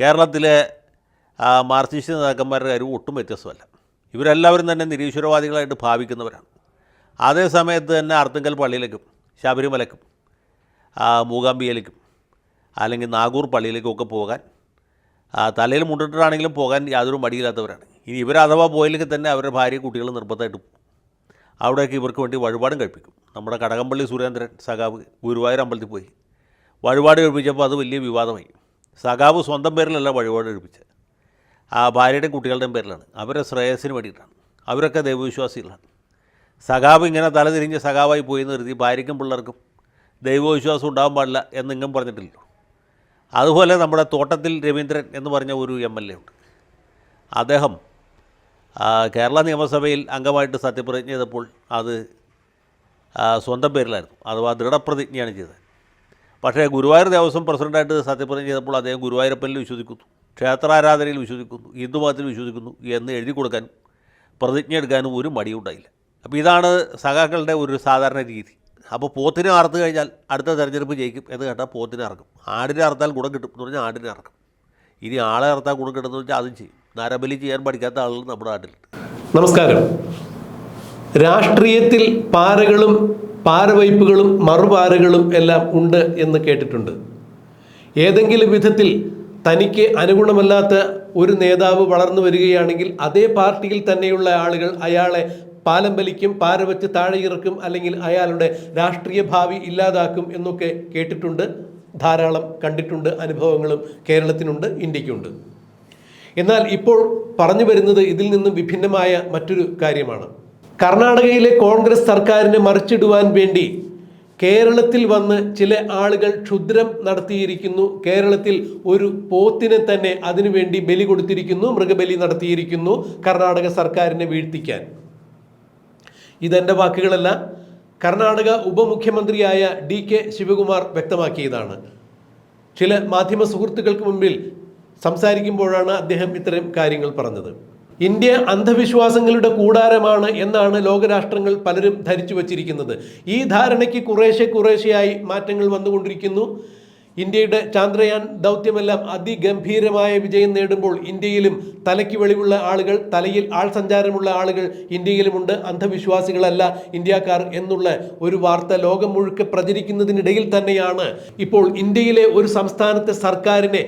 കേരളത്തിലെ മാർസിസ്റ്റ് നേതാക്കന്മാരുടെ കാര്യം ഒട്ടും വ്യത്യസ്തമല്ല. ഇവരെല്ലാവരും തന്നെ നിരീശ്വരവാദികളായിട്ട് ഭാവിക്കുന്നവരാണ്. അതേ സമയത്ത് തന്നെ അർത്തുങ്കൽ പള്ളിയിലേക്കും ശബരിമലയ്ക്കും മൂകാംബിയയിലേക്കും അല്ലെങ്കിൽ നാഗൂർ പള്ളിയിലേക്കും ഒക്കെ പോകാൻ തലയിൽ മുണ്ടിട്ടാണെങ്കിലും പോകാൻ യാതൊരു മടിയില്ലാത്തവരാണ്. ഇനി ഇവർ അഥവാ പോയില്ലെങ്കിൽ തന്നെ അവരുടെ ഭാര്യ കുട്ടികൾ നിർബന്ധമായിട്ട് പോകും. അവിടെയൊക്കെ ഇവർക്ക് വേണ്ടി വഴിപാടും കഴിപ്പിക്കും. നമ്മുടെ കടകംപള്ളി സുരേന്ദ്രൻ സഖാവ് ഗുരുവായൂർ അമ്പലത്തിൽ പോയി വഴിപാട് കഴിപ്പിച്ചപ്പോൾ അത് വലിയ വിവാദമായി. സഖാവ് സ്വന്തം പേരിലല്ല വഴിപാട് എടുപ്പിച്ചത്. ആ ഭാര്യയുടെയും കുട്ടികളുടെയും പേരിലാണ്. അവരെ ശ്രേയസിന് വേണ്ടിയിട്ടാണ്. അവരൊക്കെ ദൈവവിശ്വാസികളാണ്. സഖാവ് ഇങ്ങനെ തലതിരിഞ്ഞ് സഖാവായി പോയി എന്ന് കരുതി ഭാര്യയ്ക്കും പിള്ളേർക്കും ദൈവവിശ്വാസം ഉണ്ടാകാൻ പാടില്ല എന്നിങ്ങും പറഞ്ഞിട്ടില്ലല്ലോ. അതുപോലെ നമ്മുടെ തോട്ടത്തിൽ രവീന്ദ്രൻ എന്ന് പറഞ്ഞ ഒരു എം എൽ എ ഉണ്ട്. അദ്ദേഹം കേരള നിയമസഭയിൽ അംഗമായിട്ട് സത്യപ്രതിജ്ഞ ചെയ്തപ്പോൾ അത് സ്വന്തം പേരിലായിരുന്നു. അഥവാ ദൃഢപ്രതിജ്ഞയാണ് ചെയ്തത്. പക്ഷേ ഗുരുവായൂർ ദേവസ്വം പ്രസിഡന്റായിട്ട് സത്യപ്രതിജ്ഞ ചെയ്തപ്പോൾ അദ്ദേഹം ഗുരുവായൂരപ്പനിൽ വിശ്വസിക്കുന്നു. ക്ഷേത്രാരാധനയിൽ വിശ്വസിക്കുന്നു. ഹിന്ദുമതത്തിൽ വിശ്വസിക്കുന്നു എന്ന് എഴുതി കൊടുക്കാനും പ്രതിജ്ഞ എടുക്കാനും ഒരു മടിയുണ്ടായില്ല അപ്പോൾ ഇതാണ് സഖാക്കളുടെ ഒരു സാധാരണ രീതി. അപ്പോൾ പോത്തിനെ അറുത്ത് കഴിഞ്ഞാൽ അടുത്ത തെരഞ്ഞെടുപ്പ് ജയിക്കും എന്ന് കേട്ടാൽ പോത്തിനെ ഇറക്കും ആടിനെ അറുത്താൽ ഗുണം കിട്ടും എന്ന് പറഞ്ഞാൽ ആടിനെ ഇറക്കും ഇനി ആളെ അറുത്താൽ ഗുണം കിട്ടുമെന്ന് വെച്ചാൽ അതും ചെയ്യും. നരബലി ചെയ്യാൻ പഠിക്കാത്ത ആളുകൾ നമ്മുടെ നാട്ടിലുണ്ട്. നമസ്കാരം. രാഷ്ട്രീയത്തിൽ പാരകളും പാരവയ്പ്പുകളും മറുപാരകളും എല്ലാം ഉണ്ട് എന്ന് കേട്ടിട്ടുണ്ട്. ഏതെങ്കിലും വിധത്തിൽ തനിക്ക് അനുഗുണമല്ലാത്ത ഒരു നേതാവ് വളർന്നു വരികയാണെങ്കിൽ അതേ പാർട്ടിയിൽ തന്നെയുള്ള ആളുകൾ അയാളെ പാലം വലിക്കും പാര വെച്ച് താഴെ ഇറക്കും അല്ലെങ്കിൽ അയാളുടെ രാഷ്ട്രീയ ഭാവി ഇല്ലാതാക്കും എന്നൊക്കെ കേട്ടിട്ടുണ്ട് ധാരാളം കണ്ടിട്ടുണ്ട് അനുഭവങ്ങളും കേരളത്തിനുണ്ട് ഇന്ത്യക്കുണ്ട്. എന്നാൽ ഇപ്പോൾ പറഞ്ഞു വരുന്നത് ഇതിൽ നിന്നും വിഭിന്നമായ മറ്റൊരു കാര്യമാണ്. കർണാടകയിലെ കോൺഗ്രസ് സർക്കാരിനെ മറിച്ചിടുവാൻ വേണ്ടി കേരളത്തിൽ വന്ന് ചില ആളുകൾ ക്ഷുദ്രം നടത്തിയിരിക്കുന്നു. കേരളത്തിൽ ഒരു പോത്തിനെ തന്നെ അതിനുവേണ്ടി ബലി കൊടുത്തിരിക്കുന്നു മൃഗബലി നടത്തിയിരിക്കുന്നു കർണാടക സർക്കാരിനെ വീഴ്ത്തിക്കാൻ. ഇതെന്റെ വാക്കുകളല്ല കർണാടക ഉപമുഖ്യമന്ത്രിയായ ഡി കെ ശിവകുമാർ വ്യക്തമാക്കിയതാണ്. ചില മാധ്യമ സുഹൃത്തുക്കൾക്ക് മുമ്പിൽ സംസാരിക്കുമ്പോഴാണ് അദ്ദേഹം ഇത്തരം കാര്യങ്ങൾ പറഞ്ഞത്. ഇന്ത്യ അന്ധവിശ്വാസങ്ങളുടെ കൂടാരമാണ് എന്നാണ് ലോകരാഷ്ട്രങ്ങൾ പലരും ധരിച്ചു വച്ചിരിക്കുന്നത്. ഈ ധാരണയ്ക്ക് കുറേശ്ശെ കുറേശ്ശെയായി മാറ്റങ്ങൾ വന്നുകൊണ്ടിരിക്കുന്നു. ഇന്ത്യയുടെ ചാന്ദ്രയാൻ ദൗത്യമെല്ലാം അതിഗംഭീരമായ വിജയം നേടുമ്പോൾ ഇന്ത്യയിലും തലയ്ക്ക് വെളിവുള്ള ആളുകൾ തലയിൽ ആൾ സഞ്ചാരമുള്ള ആളുകൾ ഇന്ത്യയിലുമുണ്ട്. അന്ധവിശ്വാസികളല്ല ഇന്ത്യക്കാർ എന്നുള്ള ഒരു വാർത്ത ലോകം മുഴുക്കെ പ്രചരിക്കുന്നതിനിടയിൽ തന്നെയാണ്. ഇപ്പോൾ ഇന്ത്യയിലെ ഒരു സംസ്ഥാനത്തെ സർക്കാരിനെ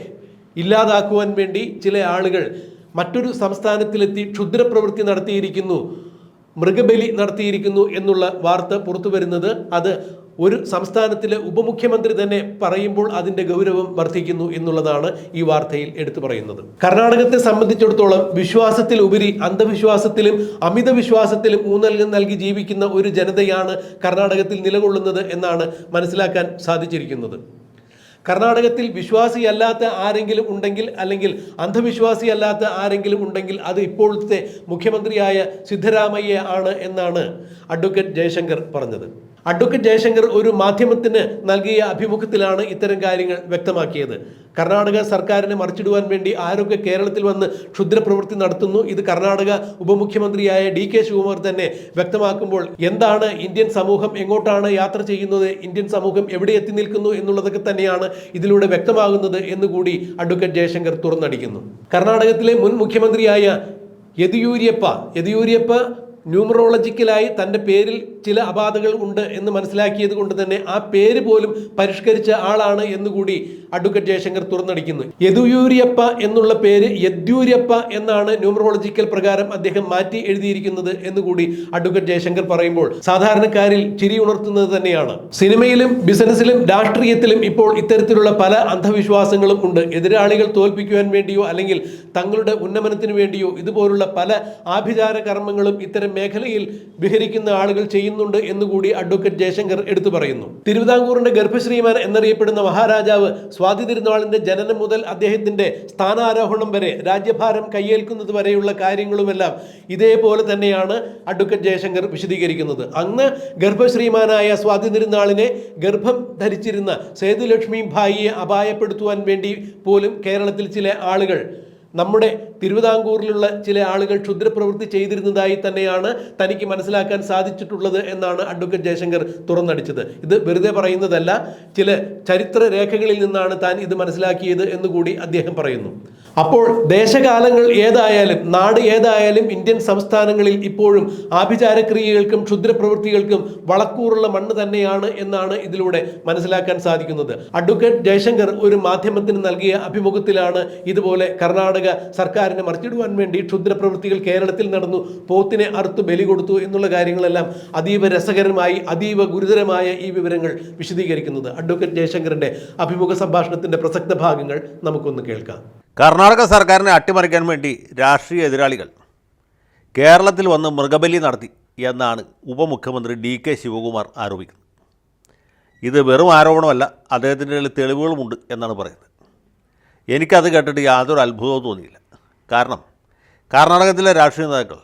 ഇല്ലാതാക്കുവാൻ വേണ്ടി ചില ആളുകൾ മറ്റൊരു സംസ്ഥാനത്തിലെത്തി ക്ഷുദ്രപ്രവൃത്തി നടത്തിയിരിക്കുന്നു മൃഗബലി നടത്തിയിരിക്കുന്നു എന്നുള്ള വാർത്ത പുറത്തു വരുന്നത് അത് ഒരു സംസ്ഥാനത്തിലെ ഉപമുഖ്യമന്ത്രി തന്നെ പറയുമ്പോൾ അതിന്റെ ഗൗരവം വർദ്ധിക്കുന്നു എന്നുള്ളതാണ് ഈ വാർത്തയിൽ എടുത്തു പറയുന്നത്. കർണാടകത്തെ സംബന്ധിച്ചിടത്തോളം വിശ്വാസത്തിൽ ഉപരി അന്ധവിശ്വാസത്തിലും അമിത വിശ്വാസത്തിലും ഊന്നൽ നൽകി ജീവിക്കുന്ന ഒരു ജനതയാണ് കർണാടകത്തിൽ നിലകൊള്ളുന്നത് എന്നാണ് മനസ്സിലാക്കാൻ സാധിച്ചിരിക്കുന്നത്. കർണാടകത്തിൽ വിശ്വാസിയല്ലാത്ത ആരെങ്കിലും ഉണ്ടെങ്കിൽ അല്ലെങ്കിൽ അന്ധവിശ്വാസി അല്ലാത്ത ആരെങ്കിലും ഉണ്ടെങ്കിൽ അത് ഇപ്പോഴത്തെ മുഖ്യമന്ത്രിയായ സിദ്ധരാമയ്യ ആണ് എന്നാണ് അഡ്വക്കേറ്റ് ജയശങ്കർ പറഞ്ഞത്. അഡ്വക്കേറ്റ് ജയശങ്കർ ഒരു മാധ്യമത്തിന് നൽകിയ അഭിമുഖത്തിലാണ് ഇത്തരം കാര്യങ്ങൾ വ്യക്തമാക്കിയത്. കർണാടക സർക്കാരിനെ മറിച്ചിടുവാൻ വേണ്ടി ആരൊക്കെ കേരളത്തിൽ വന്ന് ക്ഷുദ്രപ്രവൃത്തി നടത്തുന്നു ഇത് കർണാടക ഉപമുഖ്യമന്ത്രിയായ ഡി കെ ശിവകുമാർ തന്നെ വ്യക്തമാക്കുമ്പോൾ എന്താണ് ഇന്ത്യൻ സമൂഹം എങ്ങോട്ടാണ് യാത്ര ചെയ്യുന്നത് ഇന്ത്യൻ സമൂഹം എവിടെ എത്തി നിൽക്കുന്നു എന്നുള്ളതൊക്കെ തന്നെയാണ് ഇതിലൂടെ വ്യക്തമാകുന്നത് എന്നുകൂടി അഡ്വക്കേറ്റ് ജയശങ്കർ തുറന്നടിക്കുന്നു. കർണാടകത്തിലെ മുൻ മുഖ്യമന്ത്രിയായ യെദിയൂരിയപ്പ യെദിയൂര്യപ്പ ന്യൂമറോളജിക്കലായി തന്റെ പേരിൽ ചില അപാധകൾ ഉണ്ട് എന്ന് മനസ്സിലാക്കിയത് കൊണ്ട് തന്നെ ആ പേര് പോലും പരിഷ്കരിച്ച ആളാണ് എന്നുകൂടി അഡ്വക്കേറ്റ് ജയശങ്കർ തുറന്നടിക്കുന്നു. യദുയൂരിയപ്പ എന്നുള്ള പേര് യദ്യൂര്യപ്പ എന്നാണ് ന്യൂമറോളജിക്കൽ പ്രകാരം അദ്ദേഹം മാറ്റി എഴുതിയിരിക്കുന്നത് എന്നുകൂടി അഡ്വക്കേറ്റ് ജയശങ്കർ പറയുമ്പോൾ സാധാരണക്കാരിൽ ചിരി ഉണർത്തുന്നത് തന്നെയാണ്. സിനിമയിലും ബിസിനസ്സിലും രാഷ്ട്രീയത്തിലും ഇപ്പോൾ ഇത്തരത്തിലുള്ള പല അന്ധവിശ്വാസങ്ങളും ഉണ്ട്. എതിരാളികൾ തോൽപ്പിക്കുവാൻ വേണ്ടിയോ അല്ലെങ്കിൽ തങ്ങളുടെ ഉന്നമനത്തിന് വേണ്ടിയോ ഇതുപോലുള്ള പല ആഭിചാര കർമ്മങ്ങളും ഇത്തരം മേഖലയിൽ വിഹരിക്കുന്ന ആളുകൾ ചെയ്യുന്നുണ്ട് എന്നുകൂടി അഡ്വക്കേറ്റ് ജയശങ്കർ എടുത്തു പറയുന്നു. തിരുവിതാംകൂറിന്റെ ഗർഭശ്രീമാൻ എന്നറിയപ്പെടുന്ന മഹാരാജാവ് സ്വാതി തിരുനാളിന്റെ ജനനം മുതൽ അദ്ദേഹത്തിന്റെ സ്ഥാനാരോഹണം വരെ രാജ്യഭാരം കയ്യേൽക്കുന്നത് വരെയുള്ള കാര്യങ്ങളുമെല്ലാം ഇതേപോലെ തന്നെയാണ് അഡ്വക്കേറ്റ് ജയശങ്കർ വിശദീകരിക്കുന്നത്. അന്ന് ഗർഭശ്രീമാനായ സ്വാതി തിരുനാളിനെ ഗർഭം ധരിച്ചിരുന്ന സേതുലക്ഷ്മി ഭായിയെ അപായപ്പെടുത്തുവാൻ വേണ്ടി പോലും കേരളത്തിൽ ചില ആളുകൾ നമ്മുടെ തിരുവിതാംകൂറിലുള്ള ചില ആളുകൾ ക്ഷുദ്രപ്രവൃത്തി ചെയ്തിരുന്നതായി തന്നെയാണ് തനിക്ക് മനസ്സിലാക്കാൻ സാധിച്ചിട്ടുള്ളത് എന്നാണ് അഡ്വക്കേറ്റ് ജയശങ്കർ തുറന്നടിച്ചത്. ഇത് വെറുതെ പറയുന്നതല്ല ചില ചരിത്ര രേഖകളിൽ നിന്നാണ് താൻ ഇത് മനസ്സിലാക്കിയത് എന്നുകൂടി അദ്ദേഹം പറയുന്നു. അപ്പോൾ ദേശകാലങ്ങൾ ഏതായാലും നാട് ഏതായാലും ഇന്ത്യൻ സംസ്ഥാനങ്ങളിൽ ഇപ്പോഴും ആഭിചാരക്രിയകൾക്കും ക്ഷുദ്രപ്രവൃത്തികൾക്കും വളക്കൂറുള്ള മണ്ണ് തന്നെയാണ് എന്നാണ് ഇതിലൂടെ മനസ്സിലാക്കാൻ സാധിക്കുന്നത്. അഡ്വക്കേറ്റ് ജയശങ്കർ ഒരു മാധ്യമത്തിന് നൽകിയ അഭിമുഖത്തിലാണ് ഇതുപോലെ കർണാടക സർക്കാരിനെ മറിച്ചിടുവാൻ വേണ്ടി ക്ഷുദ്രപ്രവൃത്തികൾ കേരളത്തിൽ നടന്നു. പോത്തിനെ അറുത്ത് ബലി കൊടുത്തു എന്നുള്ള കാര്യങ്ങളെല്ലാം അതീവ രസകരമായി അതീവ ഗുരുതരമായ ഈ വിവരങ്ങൾ വിശദീകരിക്കുന്നത്. അഡ്വക്കേറ്റ് ജയശങ്കറിന്റെ അഭിമുഖ സംഭാഷണത്തിന്റെ പ്രസക്ത ഭാഗങ്ങൾ നമുക്കൊന്ന് കേൾക്കാം. കർണാടക സർക്കാരിനെ അട്ടിമറിക്കാൻ വേണ്ടി രാഷ്ട്രീയ എതിരാളികൾ കേരളത്തിൽ വന്ന് മൃഗബലി നടത്തി എന്നാണ് ഉപമുഖ്യമന്ത്രി ഡി കെ ശിവകുമാർ ആരോപിക്കുന്നത്. ഇത് വെറും ആരോപണമല്ല അദ്ദേഹത്തിന്റെ തെളിവുകളുമുണ്ട് എന്നാണ് പറയുന്നത്. എനിക്കത് കേട്ടിട്ട് യാതൊരു അത്ഭുതവും തോന്നിയില്ല. കാരണം കർണാടകത്തിലെ രാഷ്ട്രീയ നേതാക്കൾ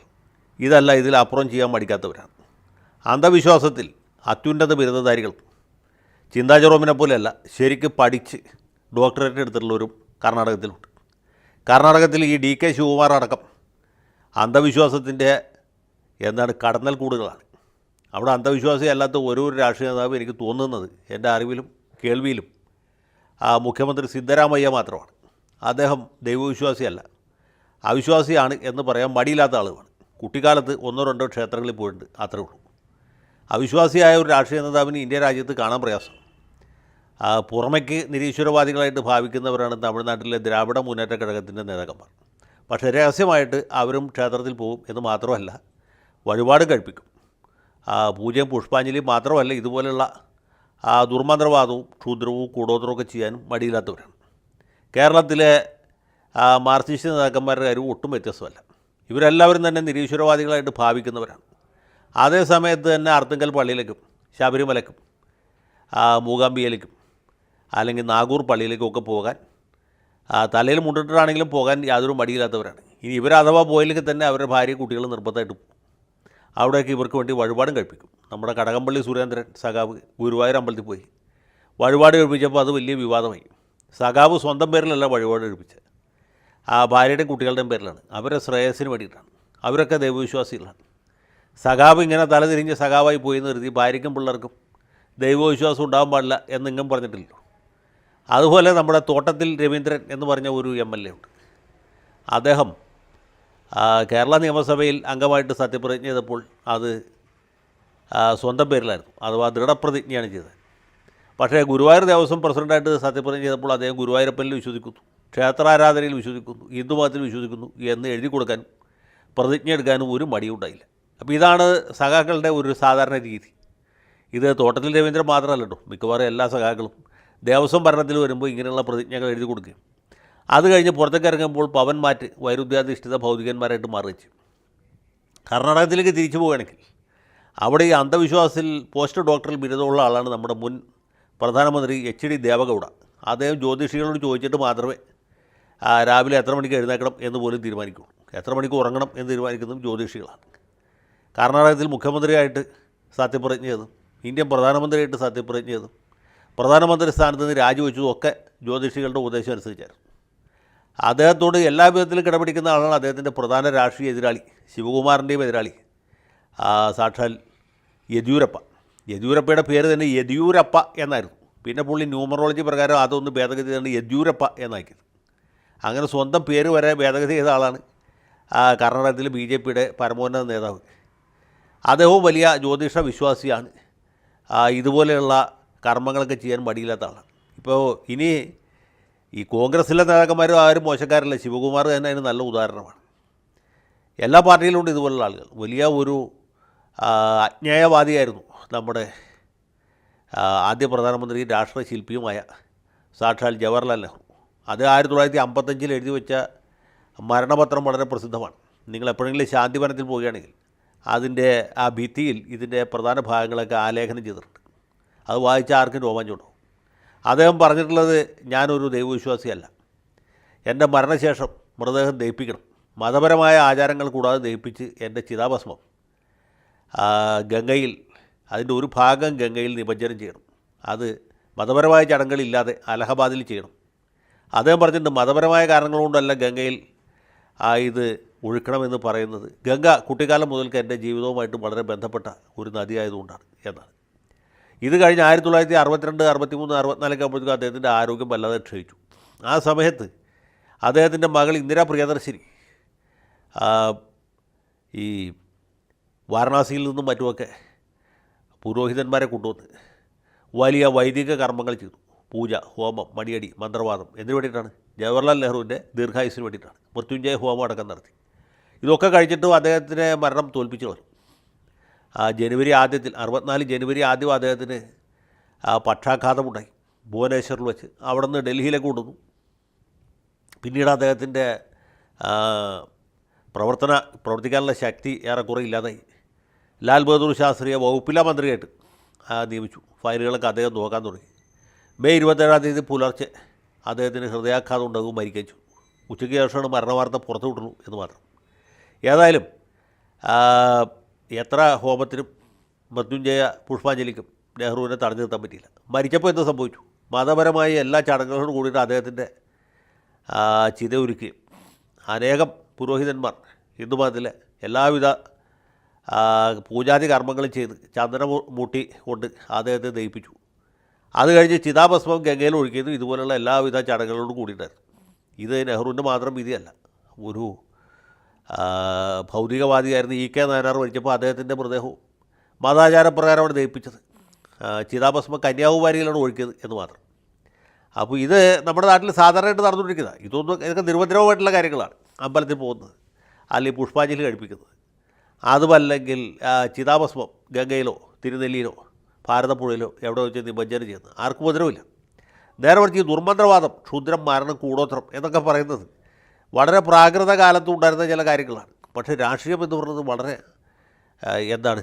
ഇതല്ല ഇതിലപ്പുറം ചെയ്യാൻ മടിക്കാത്തവരാണ്. അന്ധവിശ്വാസത്തിൽ അത്യുന്നത ബിരുദധാരികൾ. ചിന്താ ജെറോമിനെ പോലെയല്ല ശരിക്ക് പഠിച്ച് ഡോക്ടറേറ്റ് എടുത്തിട്ടുള്ളവരും കർണാടകത്തിലുണ്ട്. കർണാടകത്തിൽ ഈ ഡി കെ ശിവകുമാർ അടക്കം അന്ധവിശ്വാസത്തിന്റെ എന്താണ് കടന്നൽ കൂടുകളാണ്. അവിടെ അന്ധവിശ്വാസി അല്ലാത്ത ഓരോ ഒരു രാഷ്ട്രീയ നേതാവും എനിക്ക് തോന്നുന്നത് എന്റെ അറിവിലും കേൾവിയിലും മുഖ്യമന്ത്രി സിദ്ധരാമയ്യ മാത്രമാണ്. അദ്ദേഹം ദൈവവിശ്വാസിയല്ല. അവിശ്വാസിയാണ് എന്ന് പറയാൻ മടിയില്ലാത്ത ആളുമാണ് കുട്ടിക്കാലത്ത് ഒന്നോ രണ്ടോ ക്ഷേത്രങ്ങളിൽ പോയിട്ടുണ്ട്. അത്രേ ഉള്ളൂ. അവിശ്വാസിയായ ഒരു രാഷ്ട്രീയ നേതാവിന് ഇന്ത്യ രാജ്യത്ത് കാണാൻ പ്രയാസം. പുറമേക്ക് നിരീശ്വരവാദികളായിട്ട് ഭാവിക്കുന്നവരാണ് തമിഴ്നാട്ടിലെ ദ്രാവിഡ മുന്നേറ്റ ഘടകത്തിന്റെ നേതാക്കന്മാർ. പക്ഷേ രഹസ്യമായിട്ട് അവരും ക്ഷേത്രത്തിൽ പോകും എന്ന് മാത്രമല്ല വഴിപാട് കഴിപ്പിക്കും. പൂജയും പുഷ്പാഞ്ജലിയും മാത്രമല്ല ഇതുപോലെയുള്ള ദുർമന്ത്രവാദവും ക്ഷുദ്രവും കൂടോത്രവും ഒക്കെ ചെയ്യാനും മടിയില്ലാത്തവരാണ്. കേരളത്തിലെ മാർക്സിസ്റ്റ് നേതാക്കന്മാരുടെ കാര്യം ഒട്ടും വ്യത്യസ്തമല്ല. ഇവരെല്ലാവരും തന്നെ നിരീശ്വരവാദികളായിട്ട് ഭാവിക്കുന്നവരാണ്. അതേ സമയത്ത് തന്നെ അർത്തുങ്കൽ പള്ളിയിലേക്കും ശബരിമലക്കും ആ, മൂകാംബികയിലേക്കും അല്ലെങ്കിൽ നാഗൂർ പള്ളിയിലേക്കും ഒക്കെ പോകാൻ തലയിൽ മുണ്ടിട്ടാണെങ്കിലും പോകാൻ യാതൊരു മടിയില്ലാത്തവരാണ്. ഇനി ഇവർ അഥവാ പോയില്ലെങ്കിൽ തന്നെ അവരുടെ ഭാര്യ കുട്ടികൾ നിർബന്ധമായിട്ട് പോകും. അവിടെയൊക്കെ ഇവർക്ക് വേണ്ടി വഴിപാടും കഴിപ്പിക്കും. നമ്മുടെ കടകംപള്ളി സുരേന്ദ്രൻ സഖാവ് ഗുരുവായൂർ അമ്പലത്തിൽ പോയി വഴിപാട് കഴിപ്പിച്ചപ്പോൾ അത് വലിയ വിവാദമായി. സഖാവ് സ്വന്തം പേരിലല്ല വഴിപാട് കഴിപ്പിച്ചത്. ആ ഭാര്യയുടെയും കുട്ടികളുടെയും പേരിലാണ്. അവരെ ശ്രേയസ്സിന് വേണ്ടിയിട്ടാണ്. അവരൊക്കെ ദൈവവിശ്വാസികളാണ്. സഖാവ് ഇങ്ങനെ തലതിരിഞ്ഞ് സഖാവായി പോയി എന്ന് കരുതി ഭാര്യയ്ക്കും പിള്ളേർക്കും ദൈവവിശ്വാസം ഉണ്ടാകാൻ പാടില്ല എന്നിങ്ങും പറഞ്ഞിട്ടില്ലല്ലോ അതുപോലെ നമ്മുടെ തോട്ടത്തിൽ രവീന്ദ്രൻ എന്ന് പറഞ്ഞ ഒരു എം എൽ എ ഉണ്ട്. അദ്ദേഹം കേരള നിയമസഭയിൽ അംഗമായിട്ട് സത്യപ്രതിജ്ഞ ചെയ്തപ്പോൾ അത് സ്വന്തം പേരിലായിരുന്നു. അഥവാ ദൃഢപ്രതിജ്ഞയാണ് ചെയ്തത്. പക്ഷേ ഗുരുവായൂർ ദേവസ്വം പ്രസിഡന്റായിട്ട് സത്യപ്രതിജ്ഞ ചെയ്തപ്പോൾ അദ്ദേഹം ഗുരുവായൂരപ്പനിൽ വിശ്വസിക്കുന്നു. ക്ഷേത്രാരാധനയിൽ വിശ്വസിക്കുന്നു ഹിന്ദുമതത്തിൽ വിശ്വസിക്കുന്നു എന്ന് എഴുതി കൊടുക്കാനും പ്രതിജ്ഞ എടുക്കാനും ഒരു മടിയുണ്ടായില്ല അപ്പോൾ ഇതാണ് സഖാക്കളുടെ ഒരു സാധാരണ രീതി. ഇത് തോട്ടത്തിൽ രവീന്ദ്രൻ മാത്രമല്ല കേട്ടോ മിക്കവാറും എല്ലാ സഖാക്കളും ദേവസ്വം ഭരണത്തിൽ വരുമ്പോൾ ഇങ്ങനെയുള്ള പ്രതിജ്ഞകൾ എഴുതി കൊടുക്കുകയും. അത് കഴിഞ്ഞ് പുറത്തേക്ക് ഇറങ്ങുമ്പോൾ പവൻ മാറ്റ് വൈരുദ്ധ്യാധിഷ്ഠിത ഭൗതികന്മാരായിട്ട് മാറിച്ചു കർണാടകത്തിലേക്ക് തിരിച്ചു പോവുകയാണെങ്കിൽ അവിടെ ഈ അന്ധവിശ്വാസത്തിൽ പോസ്റ്റ് ഡോക്ടറിൽ ബിരുദമുള്ള ആളാണ് നമ്മുടെ മുൻ പ്രധാനമന്ത്രി എച്ച് ഡി ദേവഗൗഡ. അദ്ദേഹം ജ്യോതിഷികളോട് ചോദിച്ചിട്ട് മാത്രമേ രാവിലെ എത്ര മണിക്ക് എഴുന്നേക്കണം എന്ന് പോലും തീരുമാനിക്കുള്ളൂ. എത്ര മണിക്ക് ഉറങ്ങണം എന്ന് തീരുമാനിക്കുന്നതും ജ്യോതിഷികളാണ്. കർണാടകത്തിൽ മുഖ്യമന്ത്രിയായിട്ട് സത്യപ്രതിജ്ഞ ചെയ്തും ഇന്ത്യൻ പ്രധാനമന്ത്രിയായിട്ട് സത്യപ്രതിജ്ഞ ചെയ്തും പ്രധാനമന്ത്രി സ്ഥാനത്ത് നിന്ന് രാജിവെച്ചതും ഒക്കെ ജ്യോതിഷികളുടെ ഉപദേശം അനുസരിച്ചായിരുന്നു. അദ്ദേഹത്തോട് എല്ലാ വിധത്തിലും കിടപിടിക്കുന്ന ആളാണ് അദ്ദേഹത്തിന്റെ പ്രധാന രാഷ്ട്രീയ എതിരാളി ശിവകുമാറിന്റെയും എതിരാളി സാക്ഷാൽ യെദ്യൂരപ്പ. യെദ്യൂരപ്പയുടെ പേര് തന്നെ യെദ്യൂരപ്പ എന്നായിരുന്നു. പിന്നെ പുള്ളി ന്യൂമറോളജി പ്രകാരം അതൊന്ന് ഭേദഗതി തന്നെ യെദ്യൂരപ്പ എന്നാക്കിയത്. അങ്ങനെ സ്വന്തം പേര് വരെ ഭേദഗതി ചെയ്ത ആളാണ്. കർണാടകത്തിൽ ബി ജെ പിയുടെ പരമോന്നത നേതാവ്. അദ്ദേഹവും വലിയ ജ്യോതിഷ വിശ്വാസിയാണ്. ഇതുപോലെയുള്ള കർമ്മങ്ങളൊക്കെ ചെയ്യാൻ മടിയില്ലാത്ത ആളാണ്. ഇപ്പോൾ ഇനി ഈ കോൺഗ്രസ്സിലെ നേതാക്കന്മാരും ആരും മോശക്കാരല്ല. ശിവകുമാർ തന്നെ അതിന് നല്ല ഉദാഹരണമാണ്. എല്ലാ പാർട്ടിയിലും ഉണ്ട് ഇതുപോലുള്ള ആളുകൾ. വലിയ ഒരു അജ്ഞേയവാദിയായിരുന്നു നമ്മുടെ ആദ്യ പ്രധാനമന്ത്രി രാഷ്ട്രശില്പിയുമായ സാക്ഷാൽ ജവഹർലാൽ നെഹ്റു. അത് ആയിരത്തി തൊള്ളായിരത്തി അമ്പത്തഞ്ചിൽ എഴുതി വെച്ച മരണപത്രം വളരെ പ്രസിദ്ധമാണ്. നിങ്ങൾ എപ്പോഴെങ്കിലും ശാന്തിവനത്തിൽ പോവുകയാണെങ്കിൽ അതിന്റെ ആ ഭിത്തിയിൽ ഇതിന്റെ പ്രധാന ഭാഗങ്ങളൊക്കെ ആലേഖനം ചെയ്തിട്ടുണ്ട്. അത് വായിച്ച ആർക്കും രോമാഞ്ചമുണ്ടാവും. അദ്ദേഹം പറഞ്ഞിട്ടുള്ളത് ഞാനൊരു ദൈവവിശ്വാസിയല്ല. എന്റെ മരണശേഷം മൃതദേഹം ദഹിപ്പിക്കണം. മതപരമായ ആചാരങ്ങൾ കൂടാതെ ദഹിപ്പിച്ച് എന്റെ ചിതാഭസ്മം ഗംഗയിൽ അതിന്റെ ഒരു ഭാഗം ഗംഗയിൽ നിമജ്ജനം ചെയ്യണം. അത് മതപരമായ ചടങ്ങുകളില്ലാതെ അലഹബാദിൽ ചെയ്യണം. അദ്ദേഹം പറഞ്ഞിട്ടുണ്ട് മതപരമായ കാരണങ്ങൾ കൊണ്ടല്ല ഗംഗയിൽ ആ ഇത് ഒഴുക്കണമെന്ന് പറയുന്നത്. ഗംഗ കുട്ടിക്കാലം മുതൽക്ക് എന്റെ ജീവിതവുമായിട്ട് വളരെ ബന്ധപ്പെട്ട ഒരു നദിയായതുകൊണ്ടാണ് എന്നാണ്. ഇത് കഴിഞ്ഞ് ആയിരത്തി തൊള്ളായിരത്തി അറുപത്തിരണ്ട് അറുപത്തിമൂന്ന് അറുപത്തിനാലൊക്കെ ആകുമ്പോഴത്തേക്കും അദ്ദേഹത്തിന്റെ ആരോഗ്യം വല്ലാതെ ക്ഷയിച്ചു. ആ സമയത്ത് അദ്ദേഹത്തിന്റെ മകൾ ഇന്ദിരാ പ്രിയദർശിനി ഈ വാരണാസിയിൽ നിന്നും മറ്റുമൊക്കെ പുരോഹിതന്മാരെ കൊണ്ടുവന്ന് വലിയ വൈദിക കർമ്മങ്ങൾ ചെയ്തു. പൂജ ഹോമം മണിയടി മന്ത്രവാദം എന്തിനു വേണ്ടിയിട്ടാണ്? ജവഹർലാൽ നെഹ്റുവിന്റെ ദീർഘായുസിന് വേണ്ടിയിട്ടാണ്. മൃത്യുഞ്ജയ ഹോമം അടക്കം നടത്തി. ഇതൊക്കെ കഴിച്ചിട്ടും അദ്ദേഹത്തിന്റെ മരണം തോൽപ്പിച്ചു ആ ജനുവരി ആദ്യത്തിൽ അറുപത്തിനാല് ജനുവരി ആദ്യം അദ്ദേഹത്തിന് പക്ഷാഘാതമുണ്ടായി. ഭുവനേശ്വറിൽ വെച്ച് അവിടെ നിന്ന് ഡൽഹിയിലേക്ക് കൊണ്ടുവന്നു. പിന്നീട് അദ്ദേഹത്തിന്റെ പ്രവർത്തന പ്രവർത്തിക്കാനുള്ള ശക്തി ഏറെക്കുറെ ഇല്ലാതായി. ലാൽ ബഹദൂർ ശാസ്ത്രിയെ വകുപ്പില മന്ത്രിയായിട്ട് നിയമിച്ചു. ഫയലുകളൊക്കെ അദ്ദേഹം നോക്കാൻ തുടങ്ങി. മെയ് ഇരുപത്തേഴാം തീയതി പുലർച്ചെ അദ്ദേഹത്തിന് ഹൃദയാഘാതം ഉണ്ടാകും മരിക്കുകയും ഉച്ചയ്ക്ക് ശേഷമാണ് മരണവാർത്ത പുറത്തു വിട്ടുള്ളൂ എന്ന് മാത്രം. ഏതായാലും എത്ര ഹോമത്തിനും മൃത്യുഞ്ജയ പുഷ്പാഞ്ജലിക്കും നെഹ്റുവിനെ തടഞ്ഞു നിർത്താൻ പറ്റിയില്ല. മരിച്ചപ്പോൾ എന്ത് സംഭവിച്ചു? മതപരമായ എല്ലാ ചടങ്ങുകളോടും കൂടിയിട്ട് അദ്ദേഹത്തിന്റെ ചിത ഒരുക്കുകയും അനേകം പുരോഹിതന്മാർ ഹിന്ദുമതത്തിലെ എല്ലാവിധ പൂജാതി കർമ്മങ്ങളും ചെയ്ത് ചന്ദന മൂട്ടി കൊണ്ട് അദ്ദേഹത്തെ ദയിപ്പിച്ചു അത് കഴിഞ്ഞ് ചിതാഭസ്മം ഗംഗയിൽ ഒഴുക്കിയത് ഇതുപോലുള്ള എല്ലാവിധ ചടങ്ങുകളോട് കൂടിയിട്ടായിരുന്നു. ഇത് നെഹ്റുവിന്റെ മാത്രം വിധിയല്ല. ഒരു ഭൗതികവാദിയായിരുന്നു ഇ കെ നായനാർ മരിച്ചപ്പോൾ അദ്ദേഹത്തിന്റെ മൃതദേഹവും മതാചാരപ്രകാരമാണ് ദയിപ്പിച്ചത് ആ, ചിതാഭസ്മം കന്യാകുമാരിയിലാണ് ഒഴുക്കിയത് എന്ന് മാത്രം. അപ്പോൾ ഇത് നമ്മുടെ നാട്ടിൽ സാധാരണയായിട്ട് നടന്നുകൊണ്ടിരിക്കുന്നത്. ഇതൊന്നും ഇതൊക്കെ നിരുപദ്രവമായിട്ടുള്ള കാര്യങ്ങളാണ്. അമ്പലത്തിൽ പോകുന്നത് അല്ലെങ്കിൽ പുഷ്പാഞ്ജലി കഴിപ്പിക്കുന്നത്. അതുമല്ലെങ്കിൽ ചിതാഭസ്മം ഗംഗയിലോ തിരുനെല്ലിയിലോ ഭാരതപ്പുഴയിലോ എവിടെ വെച്ച് നിമജ്ജനം ചെയ്യുന്നത്? ആർക്കും ഉപദ്രവമില്ല. നേരെ മറിച്ച് ഈ ദുർമന്ത്രവാദം ക്ഷുദ്രം മരണം കൂടോത്രം എന്നൊക്കെ പറയുന്നത് വളരെ പ്രാകൃത കാലത്ത് ഉണ്ടായിരുന്ന ചില കാര്യങ്ങളാണ്. പക്ഷേ രാഷ്ട്രീയം എന്ന് പറയുന്നത് വളരെ എന്താണ്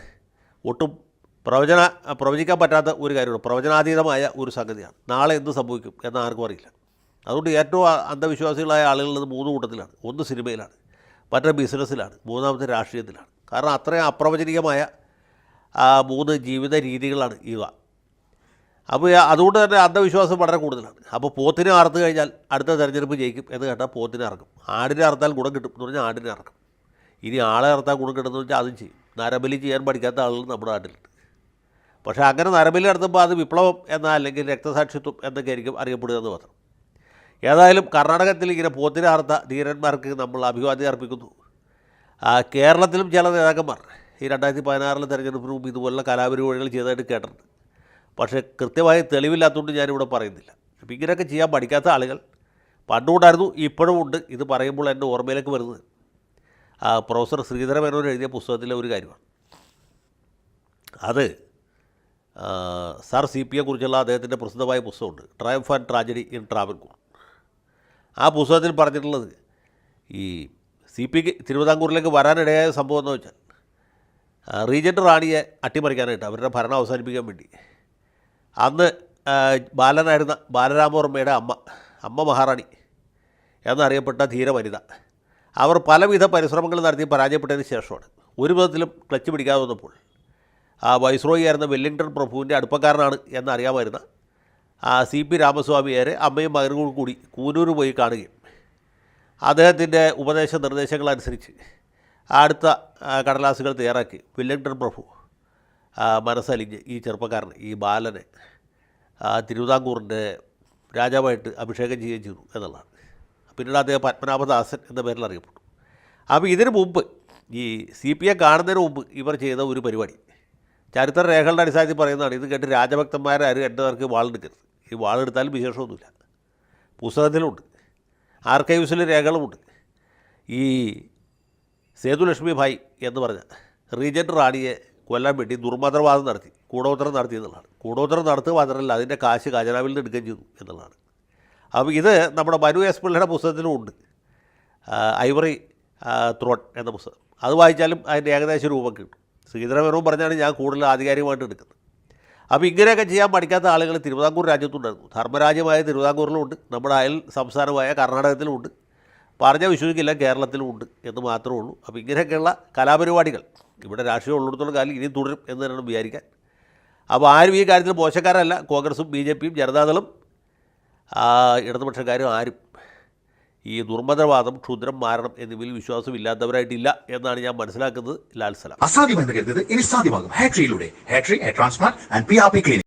ഒട്ടും പ്രവചന പ്രവചിക്കാൻ പറ്റാത്ത ഒരു കാര്യമാണ്. പ്രവചനാതീതമായ ഒരു സംഗതിയാണ്. നാളെ എന്ത് സംഭവിക്കും എന്ന് ആർക്കും അറിയില്ല. അതുകൊണ്ട് ഏറ്റവും അന്ധവിശ്വാസികളായ ആളുകളുള്ളത് മൂന്ന് കൂട്ടത്തിലാണ്. ഒന്ന് സിനിമയിലാണ്. മറ്റേ ബിസിനസ്സിലാണ്. മൂന്നാമത്തെ രാഷ്ട്രീയത്തിലാണ്. കാരണം അത്രയും അപ്രവചനീയമായ മൂന്ന് ജീവിത രീതികളാണ് ഇവ. അപ്പോൾ അതുകൊണ്ട് തന്നെ അന്ധവിശ്വാസം വളരെ കൂടുതലാണ്. അപ്പോൾ പോത്തിനെ അറുത്ത് കഴിഞ്ഞാൽ അടുത്ത തെരഞ്ഞെടുപ്പ് ജയിക്കും എന്ന് കേട്ടാൽ പോത്തിനെ ഇറക്കും ആടിനെ അറുത്താൽ ഗുണം കിട്ടും എന്ന് പറഞ്ഞാൽ ആടിനെ ഇറക്കും ഇനി ആളെ അറുത്താൽ ഗുണം കിട്ടുമെന്ന് വെച്ചാൽ അതും ചെയ്യും. നരബലി ചെയ്യാൻ പഠിക്കാത്ത ആളുകൾ നമ്മുടെ നാട്ടിലുണ്ട്. പക്ഷേ അങ്ങനെ നരബലി നടത്തുമ്പോൾ അത് വിപ്ലവം എന്ന അല്ലെങ്കിൽ രക്തസാക്ഷിത്വം എന്നൊക്കെ ആയിരിക്കും അറിയപ്പെടുക എന്ന് മാത്രം. ഏതായാലും കർണാടകത്തിൽ ഇങ്ങനെ പോത്തിനെ അറുത്ത ധീരന്മാർക്ക് നമ്മൾ അഭിവാദ്യം അർപ്പിക്കുന്നു. കേരളത്തിലും ചില നേതാക്കന്മാർ ഈ രണ്ടായിരത്തി പതിനാറിലെ തെരഞ്ഞെടുപ്പിന് മുമ്പ് ഇതുപോലുള്ള കലാപരിപാടികൾ ചെയ്തതായിട്ട് കേട്ടിട്ടുണ്ട്. പക്ഷേ കൃത്യമായ തെളിവില്ലാത്തതുകൊണ്ട് ഞാനിവിടെ പറയുന്നില്ല. അപ്പോൾ ഇങ്ങനെയൊക്കെ ചെയ്യാൻ പഠിക്കാത്ത ആളുകൾ പണ്ടുണ്ടായിരുന്നു ഇപ്പോഴും ഉണ്ട്. ഇത് പറയുമ്പോൾ എന്റെ ഓർമ്മയിലേക്ക് വരുന്നത് പ്രൊഫസർ ശ്രീധര മേനോൻ എഴുതിയ പുസ്തകത്തിലെ ഒരു കാര്യമാണ്. അത് സാർ സി പിയെ കുറിച്ചുള്ള അദ്ദേഹത്തിന്റെ പ്രസിദ്ധമായ പുസ്തകമുണ്ട് triumph and tragedy in Travancore ആ പുസ്തകത്തിൽ പറഞ്ഞിട്ടുള്ളത് ഈ സി പിക്ക് തിരുവിതാംകൂറിലേക്ക് വരാനിടയായ സംഭവം എന്ന് വെച്ചാൽ ആ, റീജന്റ് റാണിയെ അട്ടിമറിക്കാനായിട്ട് അവരുടെ ഭരണം അവസാനിപ്പിക്കാൻ വേണ്ടി. അന്ന് ബാലനായിരുന്ന ബാലരാമവർമ്മയുടെ അമ്മ അമ്മ മഹാറാണി എന്നറിയപ്പെട്ട ധീര വനിത അവർ പലവിധ പരിശ്രമങ്ങൾ നടത്തി പരാജയപ്പെട്ടതിന് ശേഷമാണ്. ഒരു വിധത്തിലും ക്ലച്ച് പിടിക്കാതെ വന്നപ്പോൾ. ആ വൈസ്രോയി ആയിരുന്ന വെല്ലിംഗ്ടൺ പ്രഭുവിന്റെ അടുപ്പക്കാരനാണ് എന്നറിയാമായിരുന്ന ആ സി പി രാമസ്വാമിയാരെ അമ്മയും മകനും കൂടി കൂനൂർ പോയി കാണുകയും അദ്ദേഹത്തിന്റെ ഉപദേശ നിർദ്ദേശങ്ങളനുസരിച്ച് അടുത്ത കടലാസുകൾ തയ്യാറാക്കി. വെല്ലിംഗ്ടൺ പ്രഭു മനസ്സലിഞ്ഞ് ഈ ചെറുപ്പക്കാരന് ഈ ബാലനെ തിരുവിതാംകൂറിന്റെ രാജാവായിട്ട് അഭിഷേകം ചെയ്യുകയും ചെയ്തു എന്നുള്ളതാണ്. പിന്നീട് അദ്ദേഹം പത്മനാഭദാസൻ എന്ന പേരിൽ അറിയപ്പെട്ടു. അപ്പോൾ ഇതിനു മുമ്പ് ഈ സി പി എ കാണുന്നതിന് മുമ്പ് ഇവർ ചെയ്ത ഒരു പരിപാടി ചരിത്ര രേഖകളുടെ അടിസ്ഥാനത്തിൽ പറയുന്നതാണ് ഇത് കേട്ട് രാജഭക്തന്മാരാരും എന്റെ നേർക്ക് വാളെടുക്കരുത്. ഈ വാളെടുത്താലും വിശേഷമൊന്നുമില്ല. പുസ്തകത്തിലുണ്ട്. ആർക്കൈവ്സിൽ രേഖകളുമുണ്ട്. ഈ സേതുലക്ഷ്മി ഭായ് എന്ന് പറഞ്ഞ റീജന്റ് റാണിയെ കൊല്ലാൻ വേണ്ടി ദുർമന്ത്രവാദം നടത്തി കൂടോത്തരം നടത്തി എന്നുള്ളതാണ്. കൂടോത്തരം നടത്തുക മാത്രമല്ല അതിന്റെ കാശ് ഖജനാവിൽ നിന്ന് എടുക്കുകയും ചെയ്തു എന്നുള്ളതാണ്. അപ്പോൾ ഇത് നമ്മുടെ മനു എസ് പിള്ളയുടെ പുസ്തകത്തിലും ഉണ്ട്. ഐവറി ത്രോൺ എന്ന പുസ്തകം. അത് വായിച്ചാലും അതിന്റെ ഏകദേശം രൂപം കിട്ടും. ശ്രീധരമേനവും പറഞ്ഞാണ് ഞാൻ കൂടുതൽ ആധികാരികമായിട്ട് എടുക്കുന്നത്. അപ്പോൾ ഇങ്ങനെയൊക്കെ ചെയ്യാൻ പഠിക്കാത്ത ആളുകൾ തിരുവിതാംകൂർ രാജ്യത്തുണ്ടായിരുന്നു. ധർമ്മരാജ്യമായ തിരുവിതാംകൂറിലുമുണ്ട് നമ്മുടെ അയൽ സംസ്ഥാനമായ കർണാടകത്തിലുമുണ്ട് പറഞ്ഞ വിശ്വസിക്കില്ല കേരളത്തിലും ഉണ്ട് എന്ന് മാത്രമേ ഉള്ളൂ. അപ്പോൾ ഇങ്ങനെയൊക്കെയുള്ള കലാപരിപാടികൾ. ഇവിടെ രാഷ്ട്രീയം ഉള്ളിടത്തോളം കാലം ഇനിയും തുടരും എന്ന് തന്നെയാണ് വിചാരിക്കാൻ. അപ്പോൾ ആരും ഈ കാര്യത്തിൽ മോശക്കാരല്ല. കോൺഗ്രസും ബി ജെ പിയും ജനതാദളും ഇടതുപക്ഷക്കാരും ആരും ഈ ദുർമതവാദം ക്ഷുദ്രം മാരണം എന്നിവയിൽ വിശ്വാസം ഇല്ലാത്തവരായിട്ടില്ല എന്നാണ് ഞാൻ മനസ്സിലാക്കുന്നത് ലാൽ സലാം. അസാധ്യമെന്ന് കരുതത് ഇനി സാധ്യമാകും. ഹാട്രിയിലൂടെ ഹാട്രി transplant and P R P clinic